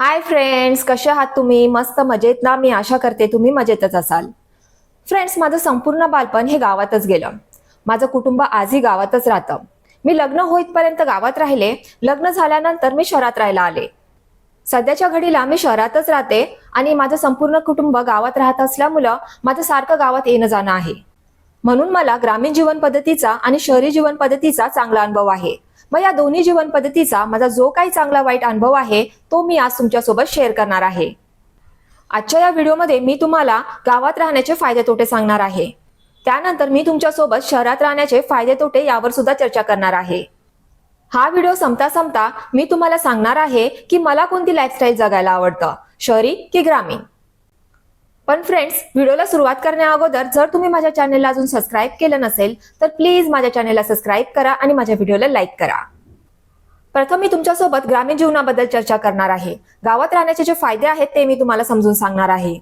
Hi friends कसे आहात तुम्ही? मस्त मजेत ना? मी आशा करते तुम्ही मजेतच असाल. फ्रेंड्स माझं संपूर्ण बालपण हे गावातच गेलं. माझं कुटुंब आजही गावातच राहतं. मी लग्न होईपर्यंत गावात राहिले. लग्न झाल्यानंतर मी शहरात राहायला आले. सध्याच्या घडीला मी शहरातच राहते आणि माझं संपूर्ण कुटुंब गावात राहत असल्यामुळं माझं सारखं गावात येणं जाणं आहे. म्हणून मला ग्रामीण जीवन पद्धतीचा आणि शहरी जीवन पद्धतीचा चांगला अनुभव आहे. मग या दोन्ही जीवन पद्धतीचा माझा जो काही चांगला वाईट अनुभव आहे तो मी आज तुमच्यासोबत शेअर करणार आहे. आजच्या या व्हिडिओमध्ये मी तुम्हाला गावात राहण्याचे फायदे तोटे सांगणार आहे. त्यानंतर मी तुमच्यासोबत शहरात राहण्याचे फायदे तोटे यावर सुद्धा चर्चा करणार आहे. हा व्हिडिओ संपता संपता मी तुम्हाला सांगणार आहे की मला कोणती लाईफस्टाईल जगायला आवडतं शहरी की ग्रामीण? पण फ्रेंड्स व्हिडिओला सुरुवात करण्या अगोदर जर तुम्ही माझ्या चॅनलला अजून सबस्क्राईब केलं नसेल तर प्लीज माझ्या चॅनलला सबस्क्राईब करा आणि माझ्या व्हिडिओला लाईक करा. प्रथम मी तुमच्यासोबत ग्रामीण जीवनाबद्दल चर्चा करणार आहे. गावात राहण्याचे जे फायदे आहेत ते मी तुम्हाला समजून सांगणार आहे.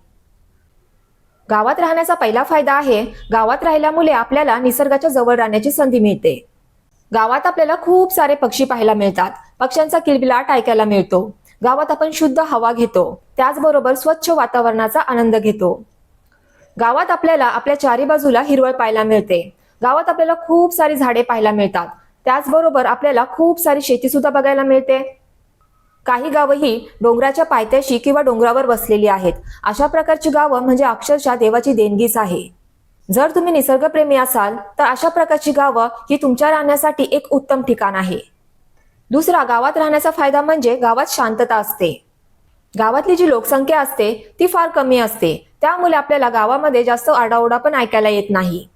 गावात राहण्याचा पहिला फायदा आहे गावात राहिल्यामुळे आपल्याला निसर्गाच्या जवळ राहण्याची संधी मिळते. गावात आपल्याला खूप सारे पक्षी पाहायला मिळतात. पक्ष्यांचा किलबिलाट ऐकायला मिळतो. गावात आपण शुद्ध हवा घेतो. त्याचबरोबर स्वच्छ वातावरणाचा आनंद घेतो. गावात आपल्याला आपल्या चारी बाजूला हिरवळ पाहायला मिळते. गावात आपल्याला खूप सारी झाडे पाहायला मिळतात. त्याचबरोबर आपल्याला खूप सारी शेती सुद्धा बघायला मिळते. काही गावं ही डोंगराच्या पायथ्याशी किंवा डोंगरावर बसलेली आहेत. अशा प्रकारची गावं म्हणजे अक्षरशः देवाची देणगीच आहे. जर तुम्ही निसर्गप्रेमी असाल तर अशा प्रकारची गावं ही तुमच्या राहण्यासाठी एक उत्तम ठिकाण आहे. दुसरा गावात राहण्याचा फायदा म्हणजे गावात शांतता असते. गावातली जी लोकसंख्या असते ती फार कमी असते. त्यामुळे आपल्याला गावामध्ये जास्त आडाओडा पण ऐकायला येत नाही.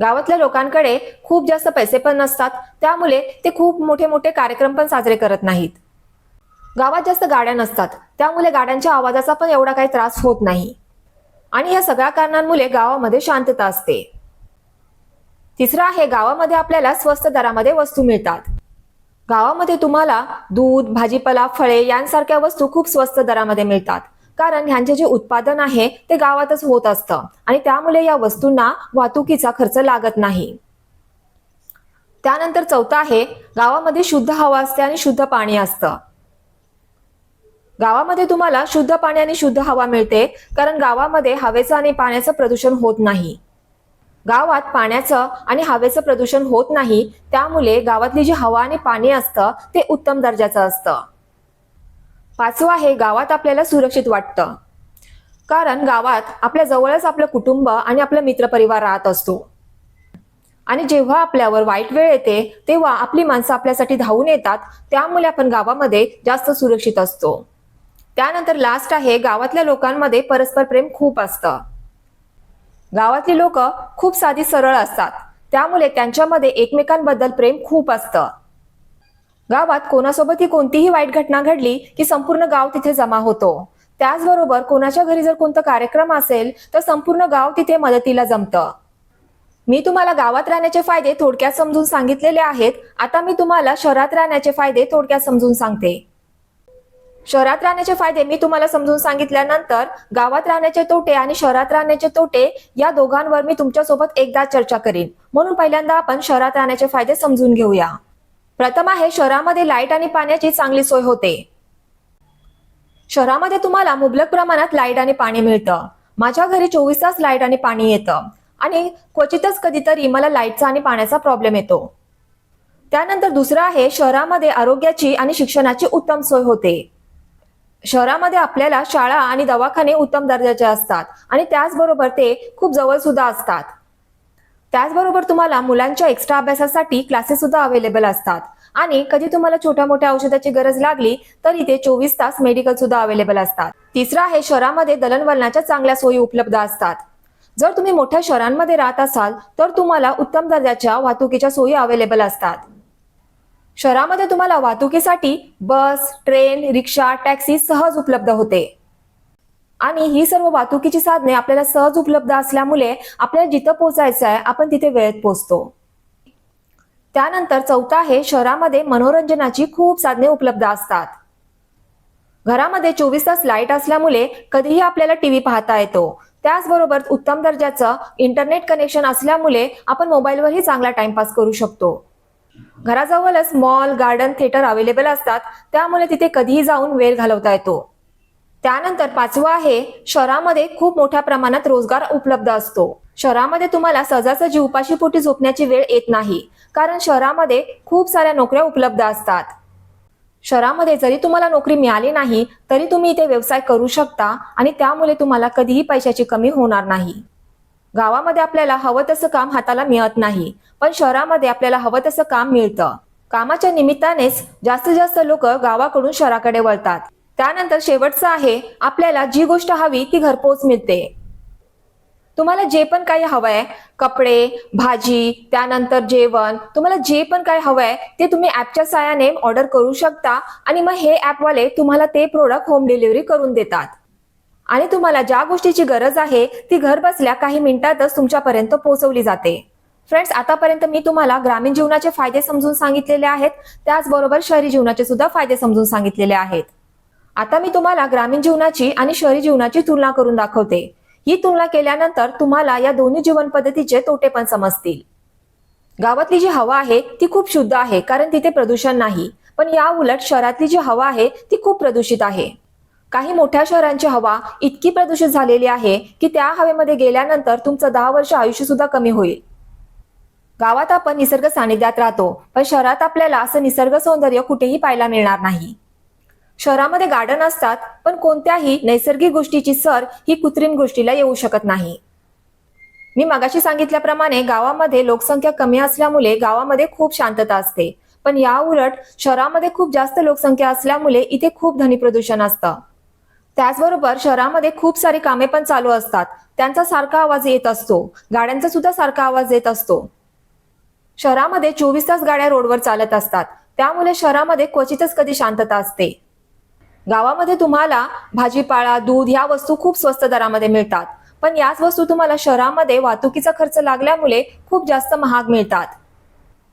गावातल्या लोकांकडे खूप जास्त पैसे पण नसतात. त्यामुळे ते खूप मोठे मोठे कार्यक्रम पण साजरे करत नाहीत. गावात जास्त गाड्या नसतात. त्यामुळे गाड्यांच्या आवाजाचा पण एवढा काही त्रास होत नाही. आणि या सगळ्या कारणांमुळे गावामध्ये शांतता असते. तिसरं आहे गावामध्ये आपल्याला स्वस्त दरामध्ये वस्तू मिळतात. गावामध्ये तुम्हाला दूध भाजीपाला फळे यांसारख्या वस्तू खूप स्वस्त दरामध्ये मिळतात. कारण ह्यांचे जे उत्पादन आहे ते गावातच होत असतं. आणि त्यामुळे या वस्तूंना वाहतुकीचा खर्च लागत नाही. त्यानंतर चौथा आहे गावामध्ये शुद्ध हवा असते आणि शुद्ध पाणी असतं. गावामध्ये तुम्हाला शुद्ध पाणी आणि शुद्ध हवा मिळते कारण गावामध्ये हवेचं आणि पाण्याचं प्रदूषण होत नाही. गावात पाण्याचं आणि हवेचं प्रदूषण होत नाही त्यामुळे गावातली जी हवा आणि पाणी असतं ते उत्तम दर्जाचं असतं. पाचवं आहे गावात आपल्याला सुरक्षित वाटतं. कारण गावात आपल्या जवळच आपलं कुटुंब आणि आपला मित्रपरिवार राहत असतो. आणि जेव्हा आपल्यावर वाईट वेळ येते तेव्हा आपली माणसं आपल्यासाठी धावून येतात त्यामुळे आपण गावामध्ये जास्त सुरक्षित असतो. त्यानंतर लास्ट आहे गावातल्या लोकांमध्ये परस्पर प्रेम खूप असतं. गावातली लोक खूप साधी सरळ असतात. त्यामुळे त्यांच्यामध्ये एकमेकांबद्दल प्रेम खूप असतं. गावात कोणासोबतही कोणतीही वाईट घटना घडली की संपूर्ण गाव तिथे जमा होतो. त्याचबरोबर कोणाच्या घरी जर कोणता कार्यक्रम असेल तर संपूर्ण गाव तिथे मदतीला जमतं. मी तुम्हाला गावात राहण्याचे फायदे थोडक्यात समजून सांगितलेले आहेत. आता मी तुम्हाला शहरात राहण्याचे फायदे थोडक्यात समजून सांगते. शहरात राहण्याचे फायदे मी तुम्हाला समजून सांगितल्यानंतर गावात राहण्याचे तोटे आणि शहरात राहण्याचे तोटे या दोघांवर मी तुमच्यासोबत एकदा चर्चा करेन. म्हणून पहिल्यांदा आपण शहरात राहण्याचे फायदे समजून घेऊया. प्रथम आहे शहरामध्ये लाइट आणि पाण्याची चांगली सोय होते. शहरामध्ये तुम्हाला मुबलक प्रमाणात लाइट आणि पाणी मिळतं. माझ्या घरी चोवीस तास लाइट आणि पाणी येतं. आणि क्वचितच कधीतरी मला लाईटचा आणि पाण्याचा प्रॉब्लेम येतो. त्यानंतर दुसरं आहे शहरामध्ये आरोग्याची आणि शिक्षणाची उत्तम सोय होते. शहरामध्ये आपल्याला शाळा आणि दवाखाने उत्तम दर्जाचे असतात आणि त्याचबरोबर ते खूप जवळ सुद्धा असतात. त्याचबरोबर तुम्हाला मुलांच्या एक्स्ट्रा अभ्यासासाठी क्लासेस सुद्धा अवेलेबल असतात. आणि कधी तुम्हाला छोट्या मोठ्या औषधाची गरज लागली तर इथे चोवीस तास मेडिकल सुद्धा अवेलेबल असतात. तिसरं आहे शहरामध्ये दळणवळणाच्या चांगल्या सोयी उपलब्ध असतात. जर तुम्ही मोठ्या शहरांमध्ये राहत असाल तर तुम्हाला उत्तम दर्जाच्या वाहतुकीच्या सोयी अवेलेबल असतात. शहरामध्ये तुम्हाला वाहतुकीसाठी बस ट्रेन रिक्षा टॅक्सी सहज उपलब्ध होते. आणि ही सर्व वाहतुकीची साधने आपल्याला सहज उपलब्ध असल्यामुळे आपल्याला जिथं पोहोचायचं आहे आपण तिथे वेळेत पोहोचतो. त्यानंतर चौथा आहे शहरामध्ये मनोरंजनाची खूप साधने उपलब्ध असतात. घरामध्ये चोवीस तास लाइट असल्यामुळे कधीही आपल्याला टीव्ही पाहता येतो. त्याचबरोबर उत्तम दर्जाचं इंटरनेट कनेक्शन असल्यामुळे आपण मोबाईलवरही चांगला टाइमपास करू शकतो. घराजवळच मॉल गार्डन थिएटर अवेलेबल असतात. त्यामुळे तिथे कधीही जाऊन वेळ घालवता येतो. त्यानंतर पाचवा आहे शहरामध्ये खूप मोठ्या प्रमाणात रोजगार उपलब्ध असतो. शहरामध्ये तुम्हाला सहजासहजी उपाशी पोटी झोपण्याची वेळ येत नाही कारण शहरामध्ये खूप साऱ्या नोकऱ्या उपलब्ध असतात. शहरामध्ये जरी तुम्हाला नोकरी मिळाली नाही तरी तुम्ही इथे व्यवसाय करू शकता आणि त्यामुळे तुम्हाला कधीही पैशाची कमी होणार नाही. गावामध्ये आपल्याला हवं तसं काम हाताला मिळत नाही. पण शहरामध्ये आपल्याला हवं तसं काम मिळतं. कामाच्या निमित्तानेच जास्तीत जास्त लोक गावाकडून शहराकडे वळतात. त्यानंतर शेवटचं आहे आपल्याला जी गोष्ट हवी ती घरपोच मिळते. तुम्हाला जे पण काही हवंय कपडे भाजी त्यानंतर जेवण तुम्हाला जे पण काय हवंय ते तुम्ही ऍपच्या साहाय्याने ऑर्डर करू शकता आणि मग हे ऍपवाले तुम्हाला ते प्रोडक्ट होम डिलिव्हरी करून देतात. आणि तुम्हाला ज्या गोष्टीची गरज आहे ती घर बसल्या काही मिनिटातच तुमच्यापर्यंत पोहोचवली जाते. फ्रेंड्स आतापर्यंत मी तुम्हाला ग्रामीण जीवनाचे फायदे समजून सांगितलेले आहेत. त्याचबरोबर शहरी जीवनाचे सुद्धा फायदे समजून सांगितलेले आहेत. आता मी तुम्हाला ग्रामीण जीवनाची आणि शहरी जीवनाची तुलना करून दाखवते. ही तुलना केल्यानंतर तुम्हाला या दोन्ही जीवन पद्धतीचे तोटे पण समजतील. गावातली जी हवा आहे ती खूप शुद्ध आहे कारण तिथे प्रदूषण नाही. पण या उलट शहरातली जी हवा आहे ती खूप प्रदूषित आहे. काही मोठ्या शहरांची हवा इतकी प्रदूषित झालेली आहे की त्या हवेमध्ये गेल्यानंतर तुमचं दहा वर्ष आयुष्य सुद्धा कमी होईल. गावात आपण निसर्ग सानिध्यात राहतो पण शहरात आपल्याला असं निसर्ग सौंदर्य कुठेही पाहायला मिळणार नाही. शहरामध्ये गार्डन असतात पण कोणत्याही नैसर्गिक गोष्टीची सर ही कृत्रिम गोष्टीला येऊ शकत नाही. मी मगाशी सांगितल्याप्रमाणे गावामध्ये लोकसंख्या कमी असल्यामुळे गावामध्ये खूप शांतता असते. पण या उलट शहरामध्ये खूप जास्त लोकसंख्या असल्यामुळे इथे खूप ध्वनी प्रदूषण असतं. त्याचबरोबर शहरामध्ये खूप सारी कामे पण चालू असतात. त्यांचा सारखा आवाज येत असतो. गाड्यांचा सुद्धा सारखा आवाज येत असतो. शहरामध्ये चोवीस तास गाड्या रोडवर चालत असतात. त्यामुळे शहरामध्ये क्वचितच कधी शांतता असते. गावामध्ये तुम्हाला भाजीपाळा दूध ह्या वस्तू खूप स्वस्त दरामध्ये मिळतात. पण याच वस्तू तुम्हाला शहरामध्ये वाहतुकीचा खर्च लागल्यामुळे खूप जास्त महाग मिळतात.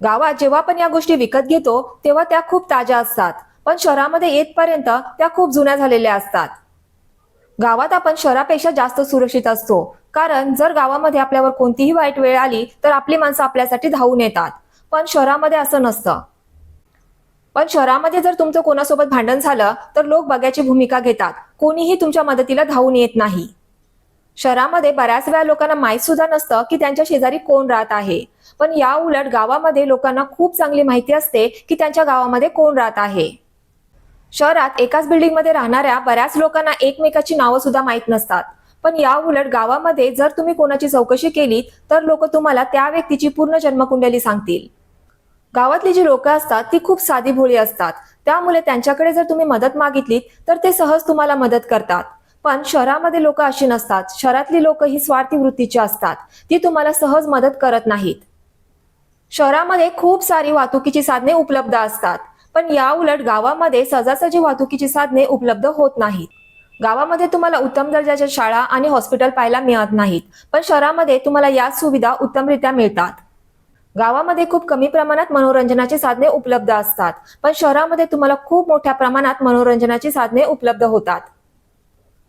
गावात जेव्हा पण या गोष्टी विकत घेतो तेव्हा त्या खूप ताज्या असतात. पण शहरामध्ये येतपर्यंत त्या खूप जुन्या झालेल्या असतात. गावात आपण शहरापेक्षा जास्त सुरक्षित असतो. कारण जर गावामध्ये आपल्यावर कोणतीही वाईट वेळ आली तर आपली माणसं आपल्यासाठी धावून येतात. पण शहरामध्ये असं नसतं. पण शहरामध्ये जर तुमचं कोणासोबत भांडण झालं तर लोक बघ्याची भूमिका घेतात. कोणीही तुमच्या मदतीला धावून येत नाही. शहरामध्ये बऱ्याच वेळा लोकांना माहीत सुद्धा नसतं की त्यांच्या शेजारी कोण राहत आहे. पण या उलट गावामध्ये लोकांना खूप चांगली माहिती असते की त्यांच्या गावामध्ये कोण राहत आहे. शहरात एकाच बिल्डिंगमध्ये राहणाऱ्या बऱ्याच लोकांना एकमेकाची नावं सुद्धा माहीत नसतात. पण या उलट गावामध्ये जर तुम्ही कोणाची चौकशी केली तर लोक तुम्हाला त्या व्यक्तीची पूर्ण जन्मकुंडली सांगतील. गावातली जी लोक असतात ती खूप साधी भोळी असतात. त्यामुळे त्यांच्याकडे जर तुम्ही मदत मागितली तर ते सहज तुम्हाला मदत करतात. पण शहरामध्ये लोक अशी नसतात. शहरातली लोक ही स्वार्थी वृत्तीची असतात. ती तुम्हाला सहज मदत करत नाहीत. शहरामध्ये खूप सारी वाहतुकीची साधने उपलब्ध असतात. पण या उलट गावामध्ये सहजासहजी वाहतुकीची साधने उपलब्ध होत नाहीत. गावामध्ये तुम्हाला उत्तम दर्जाच्या शाळा आणि हॉस्पिटल पाहायला मिळत नाहीत पण शहरामध्ये तुम्हाला या सुविधा उत्तमरित्या मिळतात. गावामध्ये खूप कमी प्रमाणात मनोरंजनाची साधने उपलब्ध असतात पण शहरामध्ये तुम्हाला खूप मोठ्या प्रमाणात मनोरंजनाची साधने उपलब्ध होतात.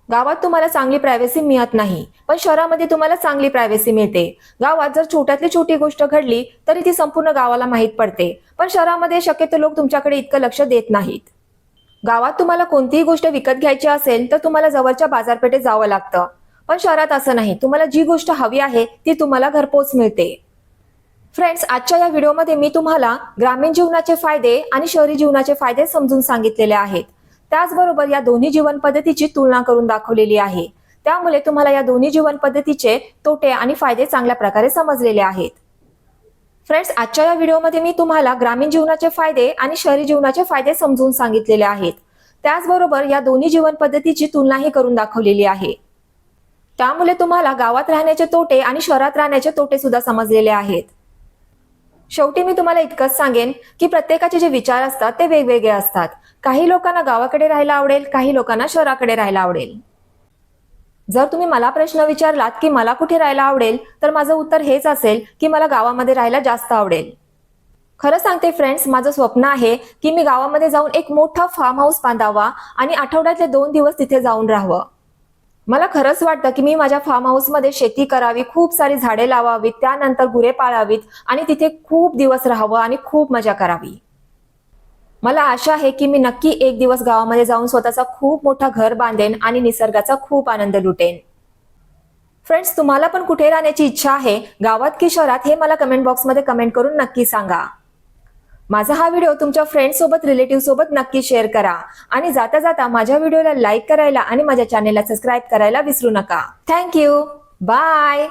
गावात तुम्हाला चांगली प्रायव्हसी मिळत नाही. पण शहरामध्ये तुम्हाला चांगली प्रायव्हसी मिळते. गावात जर छोट्यातली छोटी गोष्ट घडली तरी ती संपूर्ण गावाला माहीत पडते. पण शहरामध्ये शक्यतो लोक तुमच्याकडे इतकं लक्ष देत नाहीत. गावात तुम्हाला कोणतीही गोष्ट विकत घ्यायची असेल तर तुम्हाला जवळच्या बाजारपेठेत जावं लागतं. पण शहरात असं नाही. तुम्हाला जी गोष्ट हवी आहे ती तुम्हाला घरपोच मिळते. फ्रेंड्स आजच्या या व्हिडिओमध्ये मी तुम्हाला ग्रामीण जीवनाचे फायदे आणि शहरी जीवनाचे फायदे समजून सांगितलेले आहेत. त्याचबरोबर या दोन्ही जीवन पद्धतीची तुलना करून दाखवलेली आहे. त्यामुळे तुम्हाला या दोन्ही जीवन पद्धतीचे तोटे आणि फायदे चांगल्या प्रकारे समजलेले आहेत. फ्रेंड्स आजच्या या व्हिडिओमध्ये मी तुम्हाला ग्रामीण जीवनाचे फायदे आणि शहरी जीवनाचे फायदे समजून सांगितलेले आहेत. त्याचबरोबर या दोन्ही जीवन पद्धतीची तुलनाही करून दाखवलेली आहे. त्यामुळे तुम्हाला गावात राहण्याचे तोटे आणि शहरात राहण्याचे तोटे सुद्धा समजलेले आहेत. शेवटी मी तुम्हाला इतकंच सांगेन की प्रत्येकाचे जे विचार असतात ते वेगवेगळे असतात. काही लोकांना गावाकडे राहायला आवडेल काही लोकांना शहराकडे राहायला आवडेल. जर तुम्ही मला प्रश्न विचारलात की मला कुठे राहायला आवडेल तर माझं उत्तर हेच असेल की मला गावामध्ये राहायला जास्त आवडेल. खरं सांगते फ्रेंड्स माझं स्वप्न आहे की मी गावामध्ये जाऊन एक मोठा फार्म हाऊस बांधावा आणि आठवड्यातले दोन दिवस तिथे जाऊन राहावं. मला खरंच वाटतं की मी माझ्या फार्म हाऊसमध्ये शेती करावी खूप सारी झाडे लावावीत त्यानंतर गुरे पाळावीत आणि तिथे खूप दिवस राहावं आणि खूप मजा करावी. मला आशा आहे की मी नक्की एक दिवस गावामध्ये जाऊन स्वतःचा खूप मोठा घर बांधेन आणि निसर्गाचा खूप आनंद लुटेन. फ्रेंड्स तुम्हाला पण कुठे राहण्याची इच्छा आहे गावात की शहरात हे मला कमेंट बॉक्समध्ये कमेंट करून नक्की सांगा. माझा हा व्हिडिओ तुमच्या फ्रेंड सोबत रिलेटिव्ह सोबत नक्की शेअर करा. आणि जाता जाता माझ्या व्हिडिओला लाईक करायला आणि माझ्या चॅनेलला सबस्क्राईब करायला विसरू नका. Thank you bye